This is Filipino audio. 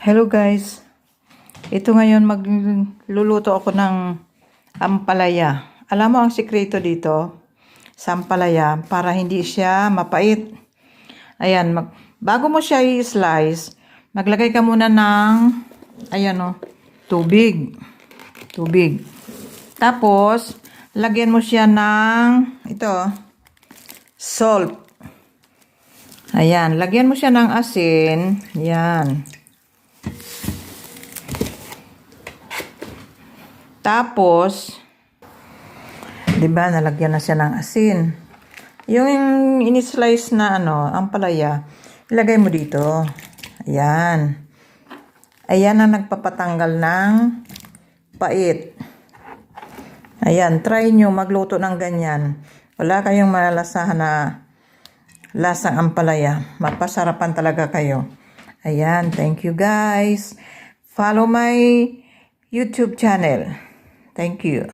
Hello guys. Ito ngayon magluluto ako ng ampalaya. Alam mo ang sikreto dito sa ampalaya para hindi siya mapait. Ayan, mag, bago mo siya i-slice, maglagay ka muna ng ayan o, tubig. Tubig. Tapos, lagyan mo siya ng ito, salt. Ayan, lagyan mo siya ng asin. Yan. Tapos, 'di ba, nalagyan na siya ng asin. Yung ini-slice na ano, ang palaya, ilagay mo dito. Ayan. Ayan ang nagpapatanggal ng pait. Ayan, try nyo magluto ng ganyan. Wala kayong malalasahan na lasang ampalaya. Mapasarapan talaga kayo. Ayan, thank you guys. Follow my YouTube channel. Thank you.